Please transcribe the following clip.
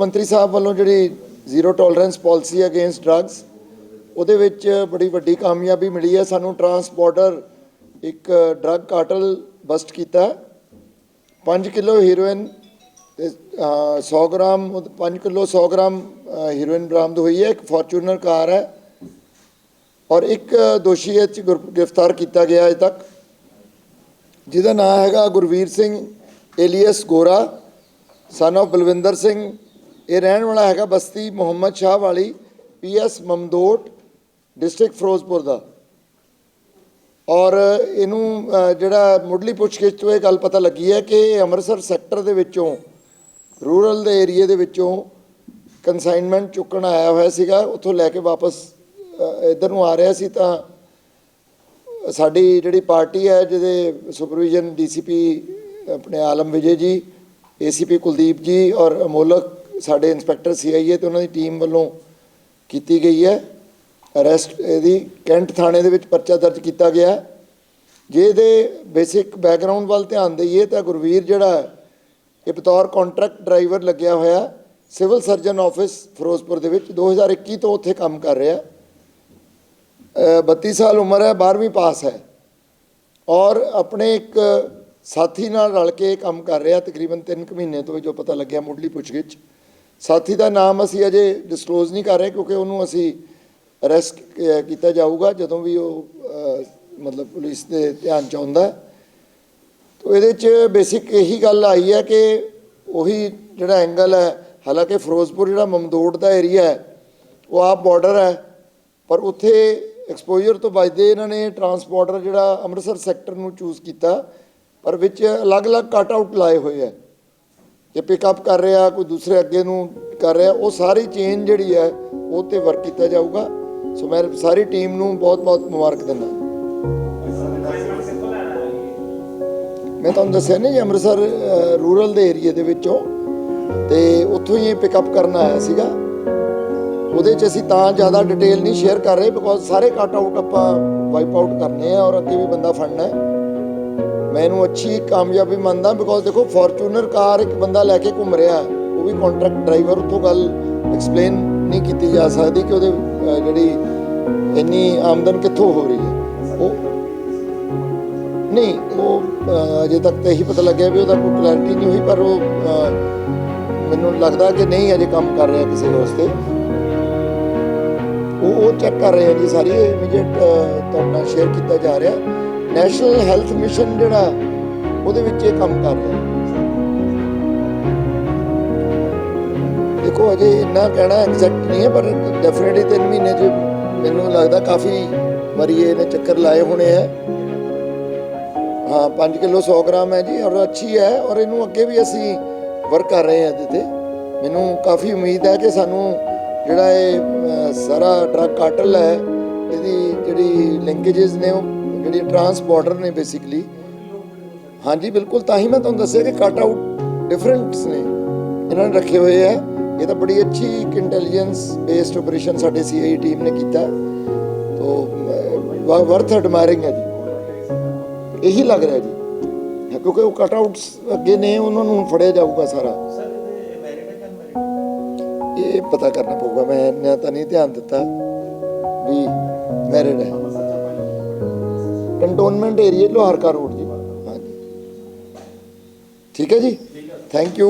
ਮੰਤਰੀ ਸਾਹਿਬ ਵੱਲੋਂ ਜਿਹੜੀ zero tolerance policy against drugs, ਉਹਦੇ ਵਿੱਚ ਬੜੀ ਵੱਡੀ ਕਾਮਯਾਬੀ ਮਿਲੀ ਹੈ। ਸਾਨੂੰ ਟਰਾਂਸਪੋਰਟਰ ਇੱਕ ਡਰੱਗ ਕਾਰਟਲ ਬਸਟ ਕੀਤਾ 5 ਕਿਲੋ ਹੀਰੋਇਨ ਤੇ 100 ਗ੍ਰਾਮ 5 ਕਿਲੋ 100 ਗ੍ਰਾਮ ਹੀਰੋਇਨ ਬਰਾਮਦ ਹੋਈ ਹੈ। ਇੱਕ ਫੋਰਚੂਨਰ ਕਾਰ ਹੈ ਔਰ ਇੱਕ ਦੋਸ਼ੀ ਇਹ 'ਚ ਗੁਰ- ਗ੍ਰਿਫਤਾਰ ਕੀਤਾ ਗਿਆ ਅਜੇ ਤੱਕ। ਜਿਹਦਾ ਨਾਮ ਹੈਗਾ ਗੁਰਵੀਰ ਸਿੰਘ ਏਲੀਅਸ ਗੋਰਾ ਸਨ of ਬਲਵਿੰਦਰ ਸਿੰਘ ਇਹ ਰਹਿਣ ਵਾਲਾ ਹੈਗਾ ਬਸਤੀ ਮੁਹੰਮਦ ਸ਼ਾਹ ਵਾਲੀ ਪੀਐਸ ਮਮਦੋਟ ਡਿਸਟ੍ਰਿਕਟ ਫਿਰੋਜ਼ਪੁਰ ਦਾ। ਔਰ ਇਹਨੂੰ ਜਿਹੜਾ ਮੁੱਢਲੀ ਪੁੱਛਗਿੱਛ ਤੋਂ ਇਹ ਗੱਲ ਪਤਾ ਲੱਗੀ ਹੈ ਕਿ ਇਹ ਅੰਮ੍ਰਿਤਸਰ ਸੈਕਟਰ ਦੇ ਵਿੱਚੋਂ ਰੂਰਲ ਦੇ ਏਰੀਏ ਦੇ ਵਿੱਚੋਂ ਕਨਸਾਈਨਮੈਂਟ ਚੁੱਕਣ ਆਇਆ ਹੋਇਆ ਸੀਗਾ ਉੱਥੋਂ ਲੈ ਕੇ ਵਾਪਸ ਅਹ, ਇੱਧਰ ਨੂੰ ਆ ਰਿਹਾ ਸੀ ਤਾਂ ਸਾਡੀ ਜਿਹੜੀ ਪਾਰਟੀ ਹੈ ਜਿਹਦੇ ਸੁਪਰਵੀਜ਼ਨ ਡੀਸੀਪੀ ਆਪਣੇ ਆਲਮ ਵਿਜੇ ਜੀ ਏਸੀਪੀ ਕੁਲਦੀਪ ਜੀ ਔਰ ਅਮੋਲਕ ਸਾਡੇ ਇੰਸਪੈਕਟਰ ਸੀਆਈਏ ਤੇ ਉਹਨਾਂ ਦੀ ਟੀਮ ਵੱਲੋਂ ਕੀਤੀ ਗਈ ਹੈ। ਅਰੈਸਟ ਇਹਦੀ ਕੈਂਟ ਥਾਣੇ ਦੇ ਵਿੱਚ ਪਰਚਾ ਦਰਜ ਕੀਤਾ ਗਿਆ। ਜੇ ਇਹਦੇ ਬੇਸਿਕ ਬੈਕਗ੍ਰਾਉਂਡ ਵੱਲ ਧਿਆਨ ਦਈਏ ਤਾਂ ਗੁਰਵੀਰ ਜਿਹੜਾ ਇਹ ਬਤੌਰ ਕੰਟਰੈਕਟ ਡਰਾਈਵਰ ਲੱਗਿਆ ਹੋਇਆ, ਸਿਵਲ ਸਰਜਨ ਆਫਿਸ ਫਿਰੋਜ਼ਪੁਰ ਦੇ ਵਿੱਚ 2021 ਤੋਂ ਉੱਥੇ ਕੰਮ ਕਰ ਰਿਹਾ। ਹੈ 32 ਸਾਲ ਉਮਰ ਹੈ 12ਵੀਂ ਪਾਸ ਹੈ। ਔਰ ਆਪਣੇ ਇੱਕ ਸਾਥੀ ਨਾਲ ਰਲ ਕੇ ਇਹ ਕੰਮ ਕਰ ਰਿਹਾ, ਤਕਰੀਬਨ 3 ਕੁ ਮਹੀਨੇ ਤੋਂ ਜੋ ਪਤਾ ਲੱਗਿਆ ਮੁੱਢਲੀ ਪੁੱਛਗਿੱਛ। ਸਾਥੀ ਦਾ ਨਾਮ ਅਸੀਂ ਅਜੇ ਡਿਸਕਲੋਜ਼ ਨਹੀਂ ਕਰ ਰਹੇ ਕਿਉਂਕਿ ਉਹਨੂੰ ਅਸੀਂ ਅਰੈਸਟ ਕੀਤਾ ਜਾਊਗਾ ਜਦੋਂ ਵੀ ਉਹ ਮਤਲਬ ਪੁਲਿਸ ਦੇ ਧਿਆਨ ਚ ਆਉਂਦਾ ਤਾਂ ਇਹਦੇ ਚ ਬੇਸਿਕ ਇਹੀ ਗੱਲ ਆਈ ਹੈ ਕਿ ਉਹੀ ਜਿਹੜਾ ਐਂਗਲ ਹੈ, ਹਾਲਾਂਕਿ ਫਿਰੋਜ਼ਪੁਰ ਜਿਹੜਾ ਮਮਦੋੜ ਦਾ ਏਰੀਆ ਹੈ, ਉਹ ਆਪ ਬਾਰਡਰ ਹੈ, ਪਰ ਉੱਥੇ ਐਕਸਪੋਜ਼ਰ ਤੋਂ ਬਚਦੇ ਇਹਨਾਂ ਨੇ ਟਰਾਂਸਪੋਰਟਰ ਜਿਹੜਾ ਅੰਮ੍ਰਿਤਸਰ ਸੈਕਟਰ ਨੂੰ ਚੂਜ਼ ਕੀਤਾ, ਪਰ ਵਿੱਚ ਅਲੱਗ-ਅਲੱਗ ਕੱਟ ਆਊਟ ਲਾਏ ਹੋਏ ਹੈ। ਜੇ ਪਿਕਅਪ ਕਰ ਰਿਹਾ, ਕੋਈ ਦੂਸਰੇ ਅੱਗੇ ਨੂੰ ਕਰ ਰਿਹਾ, ਉਹ ਸਾਰੀ ਚੇਨ ਜਿਹੜੀ ਹੈ, ਉਹ ਤੇ ਵਰਕ ਕੀਤਾ ਜਾਊਗਾ। ਸੋ ਮੈਂ ਸਾਰੀ ਟੀਮ ਨੂੰ ਬਹੁਤ-ਬਹੁਤ ਮੁਬਾਰਕ ਦਿੰਦਾ। ਮੈਂ ਤੁਹਾਨੂੰ ਦੱਸਿਆ ਨਹੀਂ ਜੀ, ਅੰਮ੍ਰਿਤਸਰ ਰੂਰਲ ਦੇ ਏਰੀਆ ਦੇ ਵਿੱਚੋਂ। ਤੇ ਉੱਥੋਂ ਹੀ ਪਿਕਅਪ ਕਰਨ ਆਇਆ ਸੀਗਾ। ਉਹਦੇ 'ਚ ਅਸੀਂ ਤਾਂ ਜ਼ਿਆਦਾ ਡਿਟੇਲ ਨਹੀਂ ਸ਼ੇਅਰ ਕਰ ਰਹੇ ਬਿਕੋਜ਼ ਸਾਰੇ ਕੱਟ ਆਊਟ ਆਪਾਂ ਵਾਈਪ ਆਊਟ ਕਰਨੇ ਆ, ਔਰ ਅੱਗੇ ਵੀ ਬੰਦਾ ਫੜਨਾ ਹੈ। ਮੈਂ ਇਹਨੂੰ ਅੱਛੀ ਕਾਮਯਾਬੀ ਮੰਨਦਾ ਬਿਕੋਜ਼ ਦੇਖੋ ਫੋਰਚੂਨਰ ਕਾਰ ਇੱਕ ਬੰਦਾ ਲੈ ਕੇ ਘੁੰਮ ਰਿਹਾ ਉਹ ਵੀ ਕੰਟਰੈਕਟ ਡਰਾਈਵਰ ਉੱਥੋਂ ਗੱਲ ਐਕਸਪਲੇਨ ਨਹੀਂ ਕੀਤੀ ਜਾ ਸਕਦੀ ਕਿ ਉਹਦੇ ਜਿਹੜੀ ਇੰਨੀ ਆਮਦਨ ਕਿੱਥੋਂ ਹੋ ਰਹੀ ਹੈ। ਉਹ ਨਹੀਂ, ਉਹ ਅਜੇ ਤੱਕ ਤਾਂ ਇਹੀ ਪਤਾ ਲੱਗਿਆ ਵੀ ਉਹਦਾ ਕੋਈ ਕਲੈਰਿਟੀ ਨਹੀਂ ਹੋਈ, ਪਰ ਉਹ ਮੈਨੂੰ ਲੱਗਦਾ ਕਿ ਨਹੀਂ ਅਜੇ ਕੰਮ ਕਰ ਰਿਹਾ ਕਿਸੇ ਵਾਸਤੇ। ਉਹ ਉਹ ਚੈੱਕ ਕਰ ਰਹੇ ਹਾਂ ਜੀ ਸਾਰੀ ਇਮੀਡੀਏਟ ਤੁਹਾਡੇ ਸ਼ੇਅਰ ਕੀਤਾ ਜਾ ਰਿਹਾ। ਨੈਸ਼ਨਲ ਹੈਲਥ ਮਿਸ਼ਨ ਜਿਹੜਾ, ਉਹਦੇ ਵਿੱਚ ਇਹ ਕੰਮ ਕਰ ਰਿਹਾ। ਦੇਖੋ, ਅਜੇ ਇੰਨਾ ਕਹਿਣਾ ਐਗਜ਼ੈਕਟ ਨਹੀਂ ਹੈ, ਪਰ ਡੈਫੀਨਿਟਲੀ 3 ਮਹੀਨੇ ਚ ਮੈਨੂੰ ਲੱਗਦਾ ਕਾਫੀ ਵਾਰੀ ਇਹਨੇ ਚੱਕਰ ਲਾਏ ਹੋਣੇ ਹੈ ਹਾਂ 5 ਕਿਲੋ 100 ਗ੍ਰਾਮ ਹੈ ਜੀ, ਔਰ ਅੱਛੀ ਹੈ, ਔਰ ਇਹਨੂੰ ਅੱਗੇ ਵੀ ਅਸੀਂ ਵਰਕ ਕਰ ਰਹੇ ਹਾਂ ਇਹਦੇ ਤੇ। ਮੈਨੂੰ ਕਾਫੀ ਉਮੀਦ ਹੈ ਕਿ ਸਾਨੂੰ ਜਿਹੜਾ ਇਹ ਸਾਰਾ ਡਰਗ ਕਾਰਟਲ ਹੈ, ਇਹਦੀ ਜਿਹੜੀ ਲਿੰਕੇजेस ਨੇ ਉਹ ਜਿਹੜੀ ਟਰਾਂਸਪੋਰਟਰ ਨੇ ਬੇਸਿਕਲੀ ਹਾਂਜੀ, ਬਿਲਕੁਲ, ਤਾਂ ਹੀ ਮੈਂ ਤੁਹਾਨੂੰ ਦੱਸਿਆ ਕਿ ਕਟ ਆਊਟ ਡਿਫਰੈਂਟਸ ਨੇ। ਇਹਨਾਂ ਨੇ ਰੱਖੇ ਹੋਏ ਹੈ ਇਹ ਤਾਂ ਬੜੀ ਅੱਛੀ ਇੱਕ ਇੰਟੈਲੀਜੈਂਸ ਬੇਸਡ ਆਪਰੇਸ਼ਨ ਸਾਡੇ ਸੀਆਈ ਟੀਮ ਨੇ ਕੀਤਾ। ਤੋਂ ਵਰਥ ਐਡਮਾਇਰਿੰਗ ਹੈ ਜੀ। ਇਹੀ ਲੱਗ ਰਿਹਾ ਜੀ। ਕਿਉਂਕਿ ਉਹ ਕਟ ਆਊਟਸ ਅੱਗੇ ਨੇ, ਉਹਨਾਂ ਨੂੰ ਫੜਿਆ ਜਾਊਗਾ ਸਾਰਾ। ਇਹ ਪਤਾ ਕਰਨਾ ਪਊਗਾ, ਮੈਂ ਇੰਨਾ ਤਾਂ ਨਹੀਂ ਧਿਆਨ ਦਿੱਤਾ ਵੀ ਮੈਰਿਡ ਹੈ। ਕੰਟੋਨਮੈਂਟ ਏਰੀਆ ਲੋਹਾਰਕਾ ਰੋਡ ਜੀ। ਹਾਂਜੀ। ਠੀਕ ਹੈ ਜੀ? Thank you